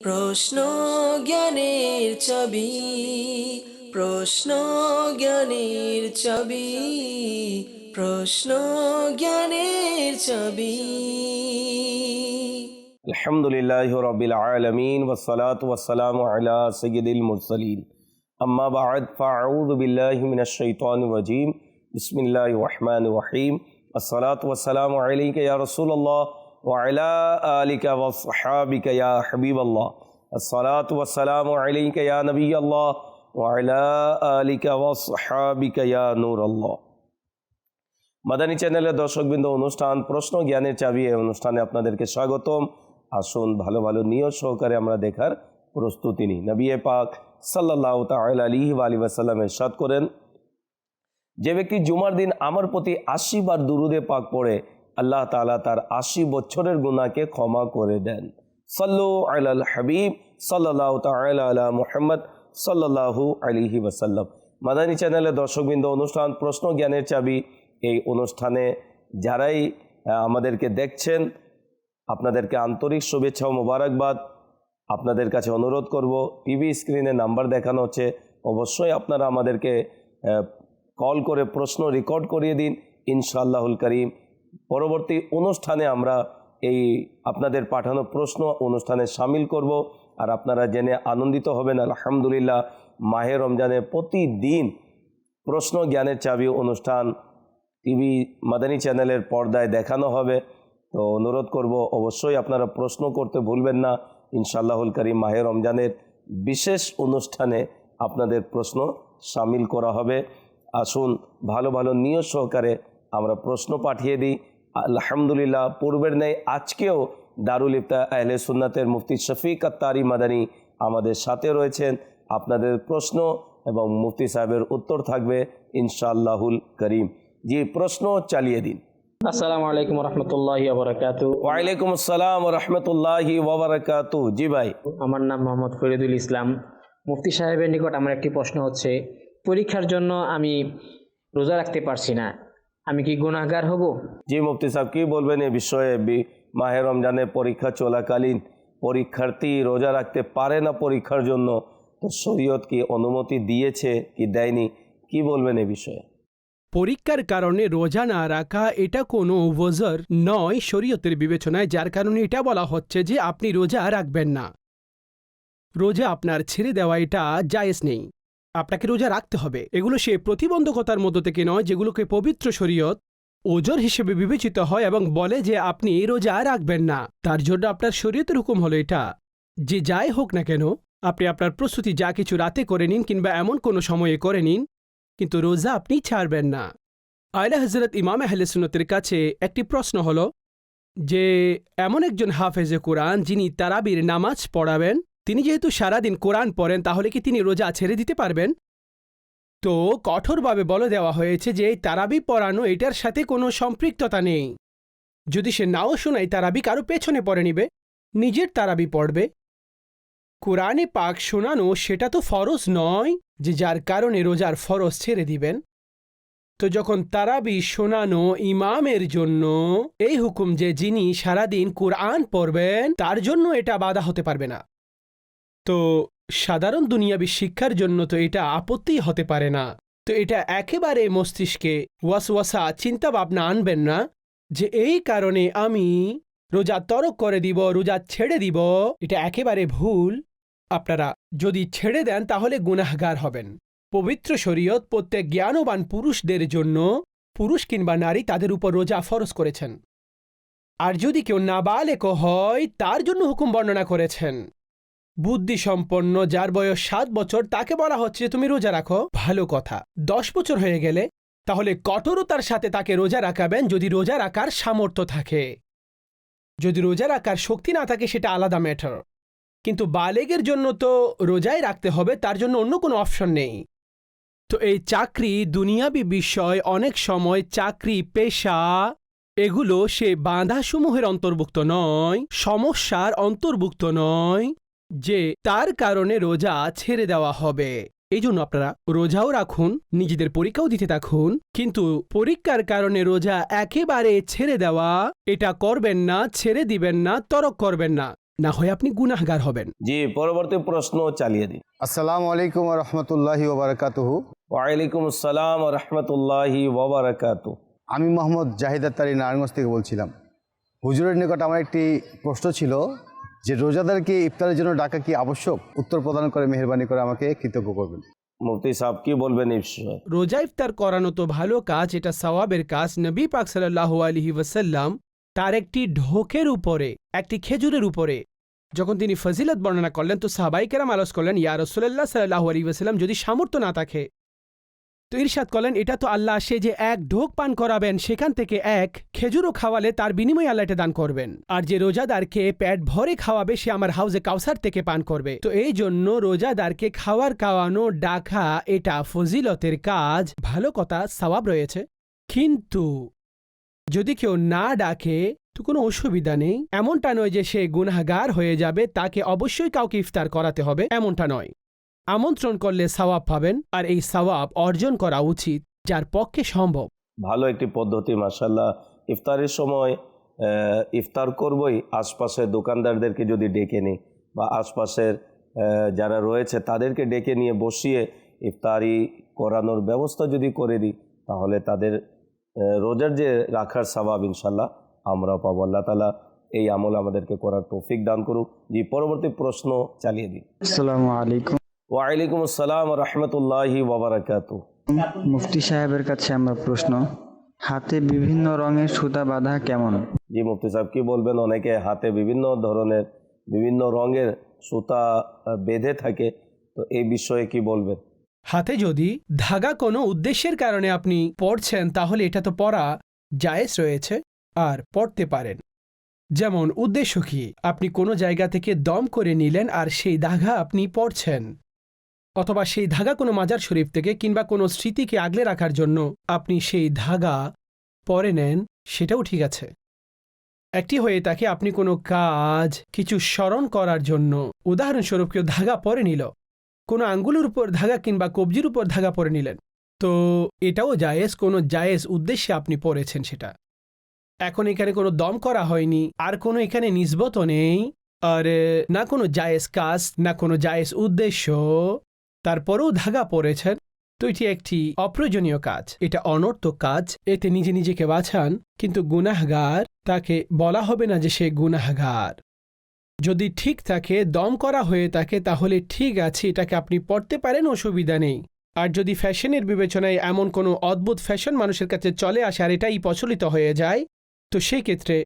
প্রশ্ন জ্ঞানের ছবি, প্রশ্ন জ্ঞানের ছবি, প্রশ্ন জ্ঞানের ছবি। আলহামদুলিল্লাহ রবিল আলমিন ওসলাত ওসালাম আলা সঈদুল মুরসলিন। আম্মা বাদ ফাউদ বিল্লাহ মিনাশ শাইতানির রাজিম। বিসমিল্লাহির রহমানির রহিম। আসসালাতু ওয়াসসালামু আলাইকা ইয়া রাসূলুল্লাহ। وعلى آلك وصحابك يا حبيب الله الصلاة والسلام عليك يا نبي الله وعلى آلك وصحابك يا نور الله মাদানী চ্যানেলের দর্শকবৃন্দ অনুষ্ঠান প্রশ্ন জ্ঞানের চাবি এই অনুষ্ঠানে আপনাদেরকে স্বাগতম আসুন ভালো ভালো নিয়ত সহকারে আমরা দেখার প্রস্তুতি নিই নবী পাক সাল্লাহ তাল আলী আলী ওয়াসাল্লাম এরশাদ করেন যে ব্যক্তি জুমার দিন আমার প্রতি আশি বার দুরুদে পাক পড়ে আল্লাহ তাআলা তার আশি বছরের গুণাকে ক্ষমা করে দেন। সাল্লু আল হাবিব সাল্লাহ তাল মুহাম্মদ সাল্লাহু আলিহি ওয়াসাল্লাম। মাদানী চ্যানেলের দর্শকবৃন্দ, অনুষ্ঠান, প্রশ্ন, জ্ঞানের চাবি, এই অনুষ্ঠানে যারাই আমাদেরকে দেখছেন, আপনাদেরকে আন্তরিক শুভেচ্ছা ও মোবারকবাদ। আপনাদের কাছে অনুরোধ করব, টিভি স্ক্রিনে নাম্বার দেখানো হচ্ছে, অবশ্যই আপনারা আমাদেরকে কল করে প্রশ্ন রেকর্ড করিয়ে দিন। ইনশাআল্লাহুল করিম। পরবর্তী অনুষ্ঠানে আমরা এই আপনাদের পাঠানো প্রশ্ন অনুষ্ঠানে সামিল করব। আর আপনারা জেনে আনন্দিত হবেন, আলহামদুলিল্লাহ, মাহে রমজানে প্রতিদিন প্রশ্ন জ্ঞানের চাবি অনুষ্ঠান টিভি মাদানী চ্যানেলের পর্দায় দেখানো হবে। তো অনুরোধ করব, অবশ্যই আপনারা প্রশ্ন করতে ভুলবেন না। ইনশাআল্লাহুল করিম মাহে রমজানের বিশেষ অনুষ্ঠানে আপনাদের প্রশ্ন সামিল করা হবে। আসুন ভালো ভালো নিয়ত সহকারে আমরা প্রশ্ন পাঠিয়ে দিই। আলহামদুলিল্লাহ পূর্বের ন্যায় আজকেও দারুল ইফতা আহলে সুন্নাতের মুফতি শফিক আত্তারি মাদানী আমাদের সাথে রয়েছেন। আপনাদের প্রশ্ন এবং মুফতি সাহেবের উত্তর থাকবে ইনশাআল্লাহুল করিম। জি প্রশ্ন চালিয়ে দিন। আসসালামু আলাইকুম রহমতুল্লাহ ওয়ালাইকুম আসসালাম রহমতুল্লাহি ওবরাকাতু জি ভাই। আমার নাম মোহাম্মদ ফরিদুল ইসলাম। মুফতি সাহেবের নিকট আমার একটি প্রশ্ন হচ্ছে পরীক্ষার জন্য আমি রোজা রাখতে পারছি না। আমি কি গুনাহগার হব? জি মুফতি সাহেব কি বলবেন এ বিষয়ে? মাহে রমজানে পরীক্ষা চলাকালীন পরীক্ষার্থী রোজা রাখতে পারে না পরীক্ষার জন্য? তো শরীয়ত কি অনুমতি দিয়েছে কি দেয়নি? কি বলবেন এ বিষয়ে? পরীক্ষার কারণে রোজা না রাখা এটা কোনো ওজর নয় শরীয়তের বিবেচনায় যার কারণে এটা বলা হচ্ছে যে আপনি রোজা রাখবেন না। রোজা আপনার ছেড়ে দেওয়া এটা জায়েজ নেই। আপনাকে রোজা রাখতে হবে। এগুলো সে প্রতিবন্ধকতার মধ্য থেকে নয়, যেগুলোকে পবিত্র শরীয়ত ওজর হিসেবে বিবেচিত হয় এবং বলে যে আপনি রোজা রাখবেন না। তার জন্য আপনার শরীয়তের হুকুম হলো এটা, যে যাই হোক না কেন, আপনি আপনার প্রস্তুতি যা কিছু রাতে করে নিন কিংবা এমন কোনো সময়ে করে নিন, কিন্তু রোজা আপনি ছাড়বেন না। আয়লা হজরত ইমাম আহলে সুন্নতের কাছে একটি প্রশ্ন হল যে, এমন একজন হাফেজে কোরআন যিনি তারাবির নামাজ পড়াবেন তিনি যেহেতু সারাদিন কোরআন পড়েন, তাহলে কি তিনি রোজা ছেড়ে দিতে পারবেন? তো কঠোরভাবে বলে দেওয়া হয়েছে যে এই তারাবি পড়ানো, এটার সাথে কোনো সম্পৃক্ততা নেই। যদি সে নাও শোনায়, তারাবি কারও পেছনে পড়ে নিবে নিজের তারাবি পড়বে। কোরআনে পাক শোনানো, সেটা তো ফরজ নয় যে যার কারণে রোজার ফরজ ছেড়ে দিবেন। তো যখন তারাবি শোনানো ইমামের জন্য, এই হুকুম যে যিনি সারাদিন কোরআন পড়বেন, তার জন্য এটা বাধা হতে পারবে না। তো সাধারণ দুনিয়াবী শিক্ষার জন্য তো এটা আপত্তি হতে পারে না। তো এটা একেবারে মস্তিষ্কে ওয়াসওয়াসা চিন্তা ভাবনা আনবেন না যে এই কারণে আমি রোজা তরক করে দিব, রোজা ছেড়ে দিব, এটা একেবারে ভুল। আপনারা যদি ছেড়ে দেন তাহলে গুনাহগার হবেন। পবিত্র শরীয়ত প্রত্যেক জ্ঞানবান পুরুষদের জন্য, পুরুষ কিংবা নারী তাদের উপর রোজা ফরজ করেছেন। আর যদি কেউ নাবালেক হয়, তার জন্য হুকুম বর্ণনা করেছেন। বুদ্ধিসম্পন্ন যার বয়স সাত বছর, তাকে বলা হচ্ছে তুমি রোজা রাখো। ভালো কথা। দশ বছর হয়ে গেলে, তাহলে কঠোরতার সাথে তাকে রোজা রাখাবেন যদি রোজা রাখার সামর্থ্য থাকে। যদি রোজা রাখার শক্তি না থাকে, সেটা আলাদা ম্যাটার কিন্তু বালেগের জন্য তো রোজাই রাখতে হবে, তার জন্য অন্য কোনো অপশন নেই। তো এই চাকরি, দুনিয়াবি বিষয়, অনেক সময় চাকরি, পেশা, এগুলো সে বাঁধাসমূহের অন্তর্ভুক্ত নয়, সমস্যার অন্তর্ভুক্ত নয়। যে তার কারণে রোজা ছেড়ে দেওয়া হবে। এই জন্য আপনারা রোজাও রাখুন নিজেদের পরীক্ষাও দিতে থাকুন। কিন্তু পরীক্ষার কারণে রোজা একেবারে ছেড়ে দেওয়া এটা করবেন না ছেড়ে দিবেন না তরক করবেন না। না হয় আপনি গুনাহগার হবেন। জি পরবর্তী প্রশ্ন চালিয়ে দিন আসসালামু আলাইকুম রহমতুল্লাহি ওবরাকাতুহু ওয়ালাইকুম আসসালাম রহমতুল্লাহি ওবরাকাত আমি মোহাম্মদ জাহিদ আত্তারি নারায়ণগঞ্জ থেকে বলছিলাম। হুজুরের নিকট আমার একটি প্রশ্ন ছিল যে রোজাদারকে ইফতারের জন্য ডাকা কি আবশ্যক? উত্তর প্রদান করে মেহরবানি করে আমাকে কৃতজ্ঞ করবেন। মুফতি সাহেব কি বলবেন রোজা ইফতার করানো তো ভালো কাজ এটা সওয়াবের কাজ। নবী পাক সাল্লাহ আলহি ওয়াসাল্লাম তার একটি ঢোকের উপরে একটি খেজুরের উপরে যখন তিনি ফজিলত বর্ণনা করলেন তো সাহাবাই কেরাম আলোচ করলেন ইয়া রসুল্লাহ সাল্লাহ আলী ওয়াসাল্লাম যদি সামর্থ্য না থাকে তো ইরশাদ করলেন এটা তো আল্লাহ, সে যে এক ঢোক পান করাবেন, সেখান থেকে এক খেজুরও খাওয়ালে তার বিনিময়ে আল্লাহ এটা দান করবেন। আর যে রোজাদারকে পেট ভরে খাওয়াবে, সে আমার হাউজে কাউসার থেকে পান করবে। তো এই জন্য রোজাদারকে খাওয়ার খাওয়ানো ডাকা, এটা ফজিলতের কাজ। ভালো কথা, সওয়াব রয়েছে। কিন্তু যদি কেউ না ডাকে, তো কোনো অসুবিধা নেই। এমনটা নয় যে সে গুনাহগার হয়ে যাবে, তাকে অবশ্যই কাউকে ইফতার করাতে হবে, এমনটা নয়। আমন্ত্রণ করলে সওয়াব পাবেন আর এই সওয়াব অর্জন করা উচিত যার পক্ষে সম্ভব। ভালো একটি পদ্ধতি মাসাল্লাহ ইফতারের সময় ইফতার করবই আশপাশের দোকানদারদেরকে যদি ডেকে নিই বা আশপাশের যারা রয়েছে তাদেরকে ডেকে নিয়ে বসিয়ে ইফতারি করানোর ব্যবস্থা যদি করে দিই তাহলে তাদের রোজার যে রাখার স্বভাব ইনশাল্লাহ আমরা পাবো। আল্লাহ তালা এই আমল আমাদেরকে করার তৌফিক দান করুক। জি পরবর্তী প্রশ্ন চালিয়ে দিন আসসালামু আলাইকুম। ওয়ালাইকুম আসসালাম রহমতুল্লাহি ওবরাকাত মুফতি সাহেবের কাছে আমার প্রশ্ন হাতে বিভিন্ন রঙের সুতা বাঁধা কেমন? জি মুফতি সাহেব কি বলবেন? অনেকে হাতে বিভিন্ন ধরনের বিভিন্ন রঙের সুতা বেঁধে থাকে তো এই বিষয়ে কি বলবেন? হাতে যদি ধাগা কোনো উদ্দেশ্যের কারণে আপনি পড়ছেন তাহলে এটা তো পড়া জায়েজ রয়েছে আর পড়তে পারেন। যেমন উদ্দেশ্য কি? আপনি কোনো জায়গা থেকে দম করে নিলেন আর সেই ধাগা আপনি পড়ছেন। অথবা সেই ধাগা কোনো মাজার শরীফ থেকে কিংবা কোনো স্মৃতিকে আগলে রাখার জন্য আপনি সেই ধাগা পরে নেন, সেটাও ঠিক আছে। একটি হয়ে তাকে আপনি কোনো কাজ, কিছু স্মরণ করার জন্য উদাহরণস্বরূপ কেউ ধাগা পরে নিল, কোনো আঙ্গুলের উপর ধাগা কিংবা কবজির উপর ধাগা পরে নিলেন, তো এটাও জায়েজ, কোনো জায়েজ উদ্দেশ্যে আপনি পড়েছেন সেটা। এখন এখানে কোনো দম করা হয়নি, আর কোনো এখানে নিসবতও নেই, আর, না কোনো জায়েজ কাজ, না কোনো জায়েজ উদ্দেশ্য তারপরেও ধাগা পড়েছেন। তো এটি একটি অপ্রয়োজনীয় কাজ। এটা অনর্থক কাজ। এতে নিজে নিজেকে বাঁচান। কিন্তু গুনাহগার, তাকে বলা হবে না যে সে গুনাহগার। যদি ঠিক থাকে দম করা হয়ে থাকে, তাহলে ঠিক আছে, এটাকে আপনি পড়তে পারেন, অসুবিধা নেই। আর যদি ফ্যাশনের বিবেচনায় এমন কোনো অদ্ভুত ফ্যাশন মানুষের কাছে চলে আসে আর এটাই প্রচলিত হয়ে যায়, তো সেই ক্ষেত্রে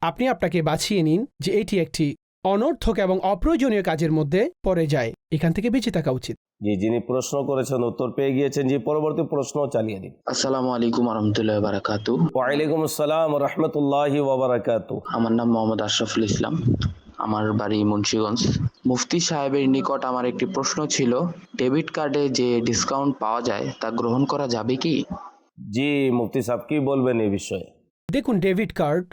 আপনি আপনাকে বাছিয়ে নিন যে এটি একটি অনর্থক এবং অপ্রয়োজনীয় কাজের মধ্যে পড়ে যায়। এখান থেকে বেঁচে থাকা উচিত। জি যিনি প্রশ্ন করেছেন উত্তর পেয়ে গিয়েছেন জি পরবর্তী প্রশ্ন চালিয়ে দিন আসসালামু আলাইকুম রহমতুল্লাহ বারাকাতু ওয়ালাইকুম আসসালাম রহমতুল্লাহি ওবরাকাত আমার নাম মোহাম্মদ আশরাফুল ইসলাম। আমার বাড়ি মুন্সিগঞ্জ। মুফতি সাহেবের নিকট আমার একটি প্রশ্ন ছিল ডেবিট কার্ডে যে ডিসকাউন্ট পাওয়া যায় তা গ্রহণ করা যাবে কি? জি মুফতি সাহেব কি বলবেন এই বিষয়ে? দেখুন ডেবিট কার্ড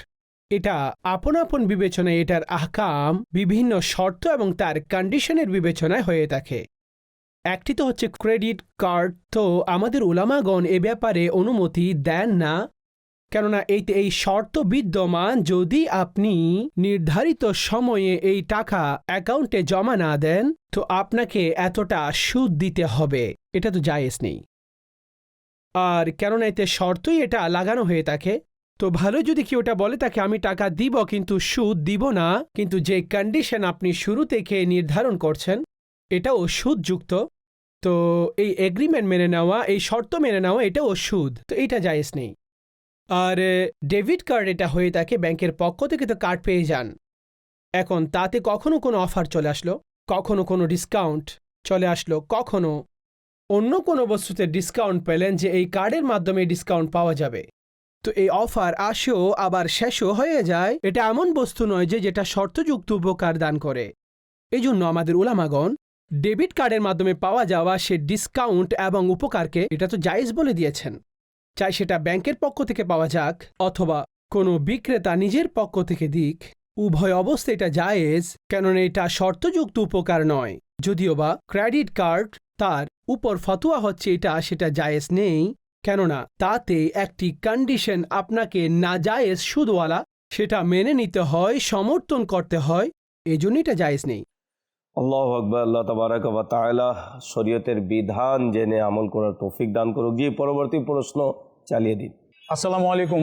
এটা আপন আপন বিবেচনায় এটার আহকাম বিভিন্ন শর্ত এবং তার কন্ডিশনের বিবেচনায় হয়ে থাকে। একটি তো হচ্ছে ক্রেডিট কার্ড তো আমাদের ওলামাগণ এ ব্যাপারে অনুমতি দেন না, কেননা এইতে এই শর্ত বিদ্যমান যদি আপনি নির্ধারিত সময়ে এই টাকা অ্যাকাউন্টে জমা না দেন, তো আপনাকে এতটা সুদ দিতে হবে। এটা তো জায়েজ নেই। আর কেননা এতে শর্তই এটা লাগানো হয়ে থাকে তো ভালো যদি কেউ ওটা বলে, তাকে আমি টাকা দিব, কিন্তু সুদ দিব না। কিন্তু যে কন্ডিশন আপনি শুরু থেকে নির্ধারণ করছেন, এটাও সুদযুক্ত। তো এই এগ্রিমেন্ট মেনে নেওয়া, এই শর্ত মেনে নেওয়া, এটাও সুদ। তো এটা জায়েজ নেই। আর ডেবিট কার্ড এটা হয়ে থাকে ব্যাংকের পক্ষ থেকে তো কার্ড পেয়ে যান। এখন তাতে কখনো কোনো অফার চলে আসলো, কখনো কোনো ডিসকাউন্ট চলে আসলো, কখনো অন্য কোনো বস্তুতে ডিসকাউন্ট পেলেন যে এই কার্ডের মাধ্যমে ডিসকাউন্ট পাওয়া যাবে। তো এই অফার আসেও, আবার শেষও হয়ে যায়। এটা এমন বস্তু নয় যে যেটা শর্তযুক্ত উপকার দান করে। এই জন্য আমাদের ওলামাগণ, ডেবিট কার্ডের মাধ্যমে পাওয়া যাওয়া সে ডিসকাউন্ট এবং উপকারকে, এটা তো জায়েজ বলে দিয়েছেন। চাই সেটা ব্যাংকের পক্ষ থেকে পাওয়া যাক, অথবা কোনো বিক্রেতা নিজের পক্ষ থেকে দিক। উভয় অবস্থা এটা জায়েজ, কেননা এটা শর্তযুক্ত উপকার নয়। যদিও বা ক্রেডিট কার্ড তার উপর ফতুয়া হচ্ছে এটা, সেটা জায়েজ নেই। কেননা তাতে একটি কন্ডিশন আপনাকে না জায়েজ সুদওয়ালা সেটা মেনে নিতে হয় সমর্থন করতে হয় এই জন্য এটা জায়েজ নেই। আল্লাহ আকবর আল্লাহ তবারক বা শরীয়তের বিধান জেনে আমল করার তৌফিক দান করুক। জি পরবর্তী প্রশ্ন চালিয়ে দিন। আসসালামু আলাইকুম।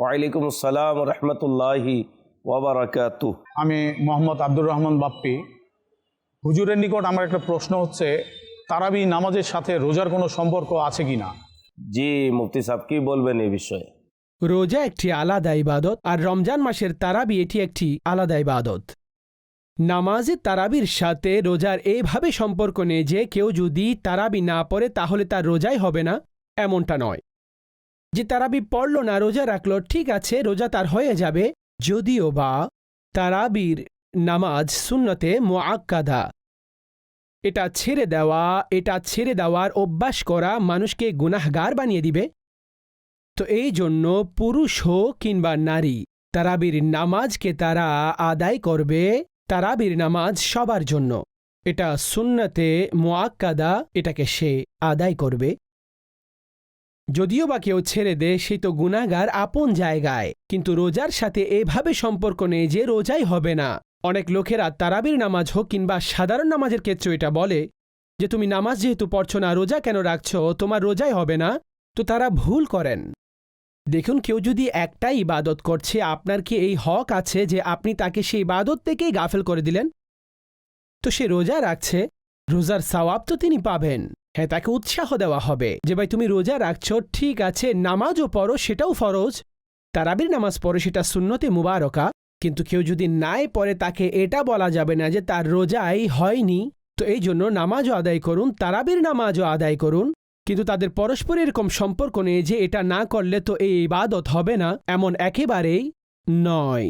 ওয়ালাইকুম আসসালাম রহমতুল্লাহি ওয়াবারাকাতু আমি মোহাম্মদ আব্দুর রহমান বাপ্পি। হুজুরের নিকট আমার একটা প্রশ্ন হচ্ছে তারাবি নামাজের সাথে রোজার কোনো সম্পর্ক আছে কি না জি, মুফতি সাহেব, কি বলবেন এই বিষয়ে? রোজা একটি আলাদা ইবাদত আর রমজান মাসের তারাবি এটি একটি আলাদা ইবাদত। নামাজে তারাবির সাথে রোজার এভাবে সম্পর্ক নেই যে কেউ যদি তারাবি না পড়ে তাহলে তার রোজাই হবে না, এমনটা নয়। যে তারাবি পড়ল না, রোজা রাখল, ঠিক আছে, রোজা তার হয়ে যাবে, যদিও বা তারাবির নামাজ সুন্নতে মোয়াক্কাদা এটা ছেড়ে দেওয়া, এটা ছেড়ে দেওয়ার অভ্যাস করা মানুষকে গুনাহগার বানিয়ে দিবে। তো এই জন্য পুরুষ হোক কিংবা নারী, তারাবির নামাজকে তারা আদায় করবে, তারাবির নামাজ সবার জন্য। এটা সুন্নতে মোয়াক্কাদা এটাকে সে আদায় করবে। যদিও বা কেউ ছেড়ে দে সে তো গুনাগার আপন জায়গায়, কিন্তু রোজার সাথে এভাবে সম্পর্ক নেই যে রোজাই হবে না। অনেক লোকেরা তারাবির নামাজ হোক কিংবা সাধারণ নামাজের ক্ষেত্রে এটা বলে যে, তুমি নামাজ যেহেতু পড়ছ না, রোজা কেন রাখছ? তোমার রোজাই হবে না? তো তারা ভুল করেন। দেখুন, কেউ যদি একটাই ইবাদত করছে, আপনার কি এই হক আছে যে, আপনি তাকে সেই ইবাদত থেকেই গাফেল করে দিলেন? তো সে রোজা রাখছে, রোজার সওয়াব তো তিনি পাবেন। হ্যাঁ তাকে উৎসাহ দেওয়া হবে যে, ভাই, তুমি রোজা রাখছো, ঠিক আছে, নামাজও পড়ো, সেটাও ফরজ। তারাবির নামাজ পড়ো, সেটা সুন্নতে মুবারকা। কিন্তু কেউ যদি নাই পরে তাকে এটা বলা যাবে না যে তার রোজাই হয়নি। তো এই জন্য নামাজও আদায় করুন, তারাবির নামাজও আদায় করুন। কিন্তু তাদের পরস্পর এরকম সম্পর্ক নেই যে এটা না করলে তো এই ইবাদত হবে না, এমন একেবারেই নয়।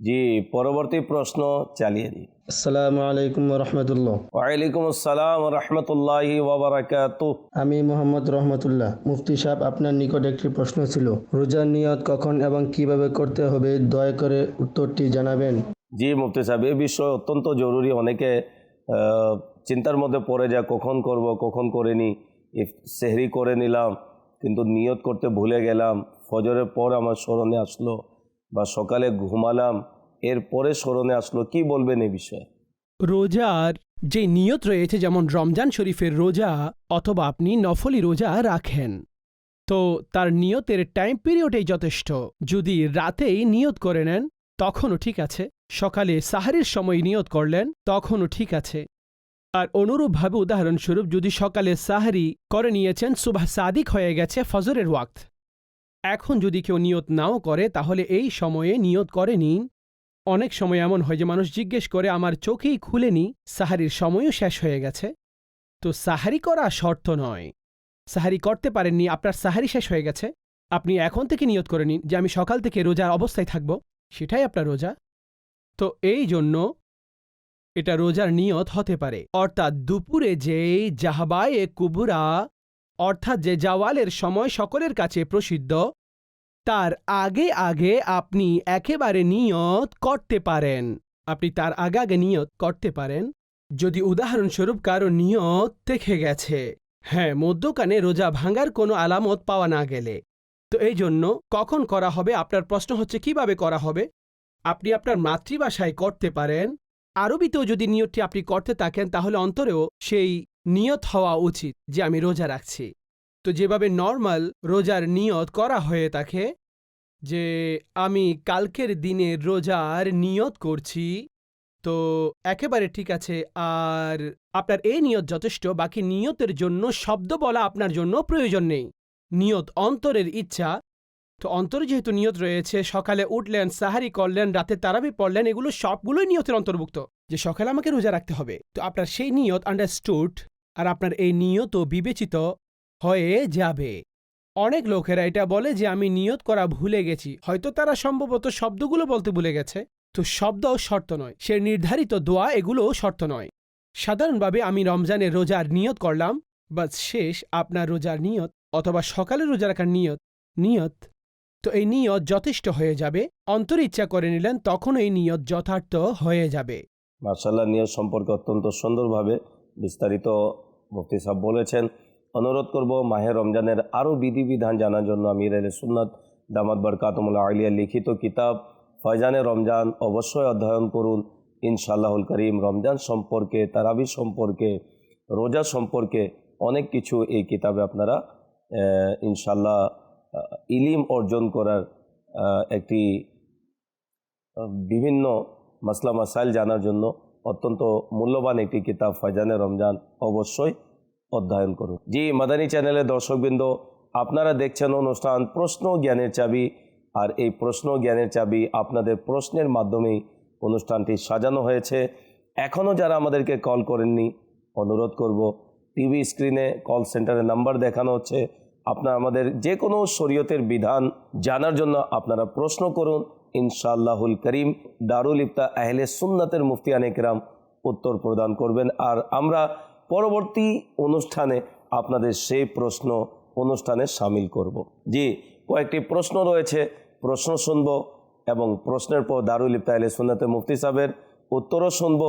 জি পরবর্তী প্রশ্ন চালিয়ে দিন আসসালামু আলাইকুম রহমতুল্লাহ ওয়ালাইকুম আসসালাম রহমতুল্লাহি ওয়াবারাকাতু আমি মোহাম্মদ রহমতুল্লাহ। মুফতি সাহেব আপনার নিকট একটি প্রশ্ন ছিল। রোজার নিয়ত কখন এবং কীভাবে করতে হবে? দয়া করে উত্তরটি জানাবেন। জি মুফতি সাহেব এই বিষয় অত্যন্ত জরুরি। অনেকে চিন্তার মধ্যে পড়ে যায় কখন করব কখন করিনি। ইফ সেহরি করে নিলাম কিন্তু নিয়ত করতে ভুলে গেলাম। ফজরের পর আমার স্মরণে আসলো বা সকালে ঘুমালাম এরপরে স্মরণে আসলো, কি বলবেন এই বিষয়ে? রোজার যে নিয়ত রয়েছে, যেমন রমজান শরীফের রোজা অথবা আপনি নফলি রোজা রাখেন, তো তার নিয়তের টাইম পিরিয়ডেই যথেষ্ট। যদি রাতেই নিয়ত করে নেন, তখনও ঠিক আছে। সকালে সাহারির সময় নিয়ত করলেন, তখনও ঠিক আছে। আর অনুরূপভাবে উদাহরণস্বরূপ, যদি সকালে সাহারি করে নিয়েছেন, সুবাহ সাদিক হয়ে গেছে ফজরের ওয়াক্ত। এখন যদি কেউ নিয়ত নাও করে, তাহলে এই সময়ে নিয়ত করে নিন। অনেক সময় এমন হয় যে, মানুষ জিজ্ঞেস করে, আমার চোখেই খুলেনি সাহারির সময়ও শেষ হয়ে গেছে। তো সাহারি করা শর্ত নয়। সাহারি করতে পারেননি, আপনার সাহারি শেষ হয়ে গেছে। আপনি এখন থেকে নিয়ত করে নিন যে, আমি সকাল থেকে রোজার অবস্থায় থাকব, সেটাই আপনার রোজা। তো এই জন্য এটা রোজার নিয়ত হতে পারে। অর্থাৎ দুপুরে যেই জাহাবায়ে কুবুরা, অর্থাৎ যে জাওয়ালের সময় সকলের কাছে প্রসিদ্ধ তার আগে আগে আপনি একেবারে নিয়ত করতে পারেন। আপনি তার আগে আগে নিয়ত করতে পারেন। যদি উদাহরণস্বরূপ কারও নিয়ত দেখে গেছে হ্যাঁ মধ্যকানে রোজা ভাঙার কোনো আলামত পাওয়া না গেলে, তো এই জন্য কখন করা হবে আপনার প্রশ্ন হচ্ছে কীভাবে করা হবে? আপনি আপনার মাতৃভাষায় করতে পারেন। আরবিতেও যদি নিয়তটি আপনি করতে থাকেন, তাহলে অন্তরেও সেই নিয়ত হওয়া উচিত যে আমি রোজা রাখছি। তো যেভাবে নর্মাল রোজার নিয়ত করা হয়ে থাকে, যে আমি কালকের দিনে রোজার নিয়ত করছি, তো একেবারে ঠিক আছে, আর আপনার এই নিয়ত যথেষ্ট, বাকি নিয়তের জন্য শব্দ বলা আপনার জন্য প্রয়োজন নেই। নিয়ত অন্তরের ইচ্ছা, তো অন্তরে যেহেতু নিয়ত রয়েছে, সকালে উঠলেন, সাহারি করলেন, রাতে তারাবি পড়লেন, এগুলো সবগুলোই নিয়তের অন্তর্ভুক্ত, যে সকালে আমাকে রোজা রাখতে হবে। তো আপনার সেই নিয়ত আন্ডারস্টুড আর আপনার এই নিয়তও বিবেচিত হয়ে যাবে। অনেক লোকেরা এটা বলে যে, আমি নিয়ত করা ভুলে গেছি। হয়তো তারা সম্ভবত শব্দগুলো বলতে ভুলে গেছে। তো শব্দও শর্ত নয়। সে নির্ধারিত দোয়া এগুলোও শর্ত নয়। সাধারণভাবে আমি রমজানের রোজার নিয়ত করলাম বা শেষ আপনার রোজার নিয়ত অথবা সকালে রোজা রাখার নিয়ত নিয়ত, তো এই নিয়ত যথেষ্ট হয়ে যাবে। অন্তর ইচ্ছা করে নিলেন, তখন এই নিয়ত যথার্থ হয়ে যাবে। মার্শাল্লাহ নিয়ত সম্পর্কে অত্যন্ত সুন্দরভাবে বিস্তারিত মুফতি সাহেব বলেছেন। অনুরোধ করব মাহে রমজানের আরও বিধিবিধান জানার জন্য আমির আলী সুন্নাত দামাত বরকাতমুল্লা আলিয়া লিখিত কিতাব ফয়জানে রমজান অবশ্যই অধ্যয়ন করুন। ইনশাআল্লাহুল করিম রমজান সম্পর্কে তারাবি সম্পর্কে, রোজা সম্পর্কে অনেক কিছু এই কিতাবে আপনারা ইনশাল্লাহ ইলিম অর্জন করার একটি বিভিন্ন মাসলা মাসাইল জানার জন্য অত্যন্ত মূল্যবান একটি কিতাব ফয়জানে রমজান অবশ্যই অধ্যয়ন করুন। জি, মাদানী চ্যানেলের দর্শকবৃন্দ, আপনারা দেখছেন অনুষ্ঠান প্রশ্ন জ্ঞানের চাবি। আর এই প্রশ্ন জ্ঞানের চাবি আপনাদের প্রশ্নের মাধ্যমেই অনুষ্ঠানটি সাজানো হয়েছে। এখনও যারা আমাদেরকে কল করেননি, অনুরোধ করব, টিভি স্ক্রিনে কল সেন্টারের নাম্বার দেখানো হচ্ছে। আপনারা আমাদের যে কোনো শরীয়তের বিধান জানার জন্য আপনারা প্রশ্ন করুন। ইনশাআল্লাহুল করিম, দারুল ইফতা আহলে সুন্নাতের মুফতিয়ান একরাম উত্তর প্রদান করবেন। আর আমরা পরবর্তী অনুষ্ঠানে আপনাদের সেই প্রশ্ন অনুষ্ঠানে সামিল করব। জি কয়েকটি প্রশ্ন রয়েছে। প্রশ্ন শুনব এবং প্রশ্নের পর দারুল ইফতা আহলে সুন্নাতে মুফতি সাহেবের উত্তরও শুনব।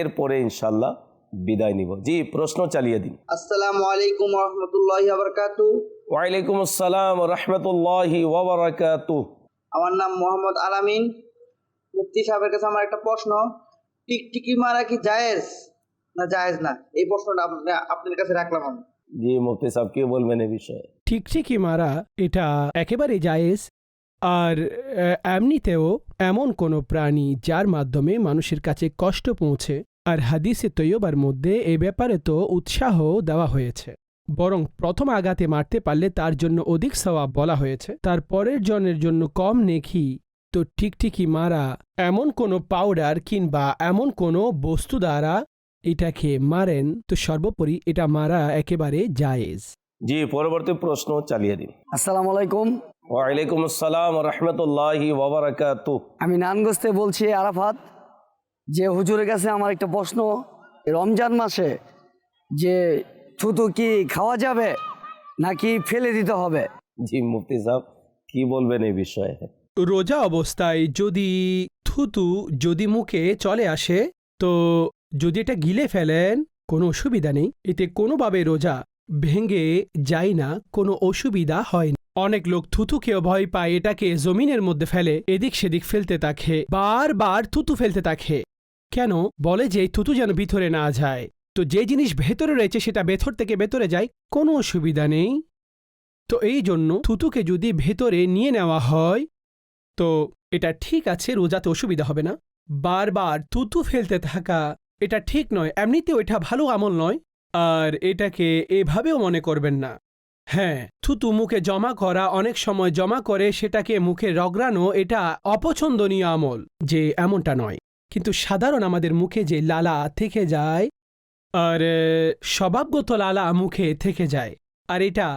এরপরে ইনশাল্লাহ বিদায় নিব। জি প্রশ্ন চালিয়ে দিন। আসসালামু আলাইকুম রহমতুল্লাহি ওয়ালাইকুম আসসালাম রহমতুল্লাহি ওবরাকাতু আমার নাম মোহাম্মদ আলামিন। মুফতি সাহেবের কাছে আমার একটা প্রশ্ন। টিকটিকি মারা কি জায়েজ? না জায়েজ না। এই প্রশ্নটা আপনার কাছে রাখলাম আমি। জি মুফতি সাহেব কি বলবেন এ বিষয়ে? ঠিকঠিকই মারা এটা একেবারে জায়েজ। আর এমনিতেও এমন কোনো প্রাণী যার মাধ্যমে মানুষের কাছে কষ্ট পৌঁছে আর হাদিসে তৈয়বার মধ্যে এ ব্যাপারে তো উৎসাহ দেওয়া হয়েছে। বরং প্রথম আঘাতে মারতে পারলে তার জন্য অধিক সওয়াব বলা হয়েছে। তার পরের জনের জন্য কম নেকি। তো ঠিকঠিকই মারা এমন কোনো পাউডার কিংবা এমন কোনো বস্তু দ্বারা এটাকে মারেন তো সর্বোপরি এটা মারা একেবারে জায়েজ। জি পরবর্তী প্রশ্ন চালিয়ে দিন। আসসালামু আলাইকুম। ওয়ালাইকুম আসসালাম রহমতুল্লাহি ওবরাকাতু আমি নানগস্তে বলছি আরাফাত যে হুজুরের কাছে আমার একটা প্রশ্ন। রমজান মাসে যে থুতু কি খাওয়া যাবে নাকি ফেলে দিতে হবে? জি মুফতি সাহেব কি বলবেন এই বিষয়ে? রোজা অবস্থায় যদি থুতু যদি মুখে চলে আসে তো যদি এটা গিলে ফেলেন, কোনো অসুবিধা নেই। এতে কোনোভাবে রোজা ভেঙে যায় না, কোনো অসুবিধা হয় না। অনেক লোক থুতুকেও ভয় পায়, এটাকে জমিনের মধ্যে ফেলে, এদিক সেদিক ফেলতে থাকে বারবার থুতু ফেলতে থাকে কেন? বলে যে থুতু যেন ভিতরে না যায়। তো যে জিনিস ভেতরে রয়েছে, সেটা ভেতর থেকে ভেতরে যায়, কোনো অসুবিধা নেই। তো এই জন্য থুতুকে যদি ভেতরে নিয়ে নেওয়া হয়, তো এটা ঠিক আছে, রোজাতে অসুবিধা হবে না। বারবার তুতু ফেলতে থাকা এটা ঠিক নয়, এমনিতেও এটা ভালো আমল নয়, আর এটাকে এভাবেও মনে করবেন না। হ্যাঁ থুতু মুখে জমা করা, অনেক সময় জমা করে সেটাকে মুখে রগড়ানো, এটা অপছন্দনীয় আমল, যে এমনটা নয়। কিন্তু সাধারণ আমাদের মুখে যে লালা থেকে যায়, আর স্বভাবগত লালা মুখে থেকে যায়, আর এটা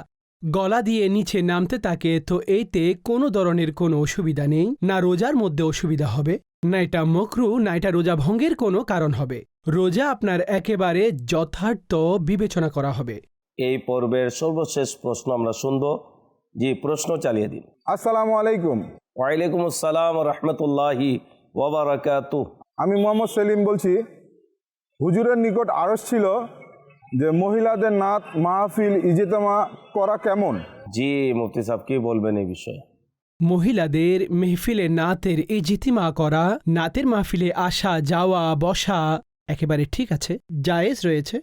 গলা দিয়ে নিচে নামতে থাকে, তো এইতে কোনো ধরনের কোনো অসুবিধা নেই, না রোজার মধ্যে অসুবিধা হবে, না এটা মকরু, না এটা রোজা ভঙ্গের কোনো কারণ হবে। রোজা আপনার একেবারে যথার্থ বিবেচনা করা হবে। এই পর্বের সর্বশেষ প্রশ্ন আমরা শুনব। জি প্রশ্ন চালিয়ে দিন। আসসালামু আলাইকুম। ওয়ালাইকুম আসসালাম রহমতুল্লাহি ওবরাকাতু আমি মোহাম্মদ সেলিম বলছি হুজুরের নিকট আরস ছিল যে মহিলাদের নাত মাহফিল ইজেতামা করা কেমন? জি মুফতি সাহেব কি বলবেন এই বিষয়ে? মহিলাদের মেহফিলে নাতের এই জিতিমা করা নাতের মাহফিলে আসা যাওয়া বসা একেবারে ঠিক আছে, জায়েজ রয়েছে,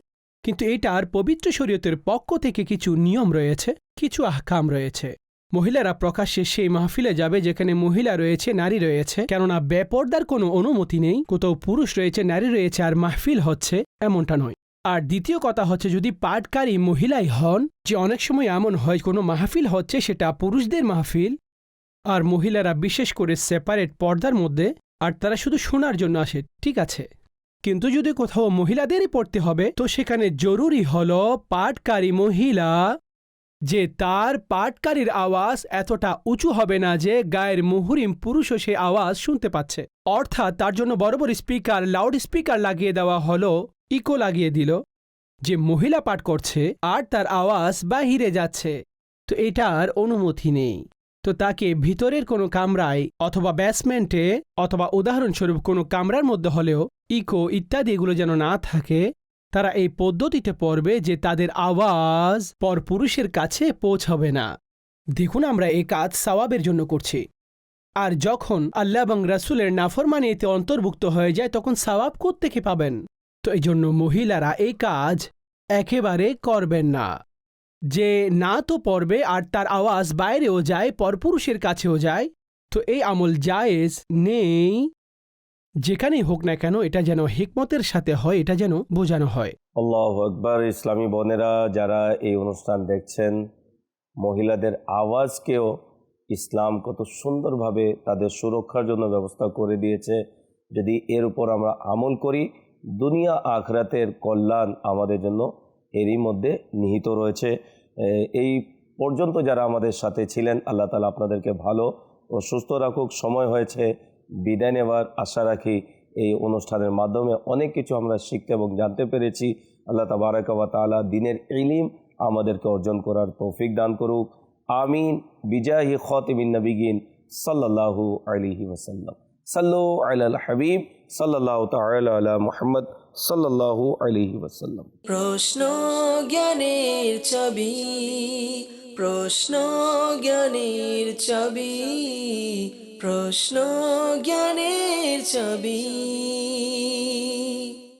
কিন্তু এটার পবিত্র শরীয়তের পক্ষ থেকে কিছু নিয়ম রয়েছে, কিছু আহকাম রয়েছে। মহিলারা প্রকাশ্যে সেই মাহফিলে যাবে যেখানে মহিলা রয়েছে, নারী রয়েছে, কেননা বেপর্দার কোনো অনুমতি নেই, কোথাও পুরুষ রয়েছে, নারী রয়েছে আর মাহফিল হচ্ছে এমনটা নয়। আর দ্বিতীয় কথা হচ্ছে, যদি পাঠকারী মহিলাই হন, যে অনেক সময় এমন হয়, কোনো মাহফিল হচ্ছে, সেটা পুরুষদের মাহফিল, আর মহিলারা বিশেষ করে সেপারেট পর্দার মধ্যে, আর তারা শুধু শোনার জন্য আসে, ঠিক আছে। কিন্তু যদি কোথাও মহিলাদেরই পড়তে হবে, তো সেখানে জরুরি হল পাটকারী মহিলা। যে তার পাটকারীর আওয়াজ এতটা উঁচু হবে না যে গায়ের মুহুরিম পুরুষও সে আওয়াজ শুনতে পাচ্ছে। অর্থাৎ তার জন্য বড় বড় স্পিকার, লাউড স্পিকার লাগিয়ে দেওয়া হলো, ইকো লাগিয়ে দিল, যে মহিলা পাঠ করছে আর তার আওয়াজ বাহিরে যাচ্ছে। তো এটার অনুমতি নেই। তো তাকে ভিতরের কোনো কামরায় অথবা ব্যাসমেন্টে অথবা উদাহরণস্বরূপ কোনো কামরার মধ্যে হলেও ইকো ইত্যাদি এগুলো যেন না থাকে, তারা এই পদ্ধতিতে পড়বে যে তাদের আওয়াজ পর পুরুষের কাছে পৌঁছাবে না। দেখুন আমরা এই কাজ সওয়াবের জন্য করছি। আর যখন আল্লাহ এবং রাসুলের নাফরমানি এতে অন্তর্ভুক্ত হয়ে যায়, তখন সওয়াব থেকে পাবেন? তো এই জন্য মহিলারা এই কাজ একেবারে করবেন না। যে না তো পড়বে আর তার আওয়াজ বাইরেও যায়, পরপুরুষের কাছেও যায়, তো এই আমল জায়েজ নেই। যেখানেই হোক না কেন, এটা যেন হিকমতের সাথে হয়, এটা যেন বোঝানো হয়। আল্লাহ আকবর। ইসলামী বোনেরা যারা এই অনুষ্ঠান দেখছেন, মহিলাদের আওয়াজকেও ইসলাম কত সুন্দরভাবে তাদের সুরক্ষার জন্য ব্যবস্থা করে দিয়েছে। যদি এর উপর আমরা আমল করি, দুনিয়া আখরাতের কল্যাণ আমাদের জন্য এরই মধ্যে নিহিত রয়েছে। এই পর্যন্ত যারা আমাদের সাথে ছিলেন, আল্লাহ তালা আপনাদেরকে ভালো ও সুস্থ রাখুক। সময় হয়েছে, বিদায় নেওয়ার আশা রাখি এই অনুষ্ঠানের মাধ্যমে অনেক কিছু আমরা শিখতে এবং জানতে পেরেছি। আল্লাহ তাবারাকাবা তালা দিনের ইলিম আমাদেরকে অর্জন করার তৌফিক দান করুক। আমিন। বিজাহি খতিমিন নবিগিন সাল্লাল্লাহু আলাইহি ওয়াসাল্লাম। সাল্লু আলাল হাবিব আলা মুহাম্মদ। সাল্লাল্লাহু আলহি ওয়াসাল্লাম। প্রশ্ন জ্ঞানের ছবি প্রশ্ন জ্ঞানের ছবি প্রশ্ন জ্ঞানের ছবি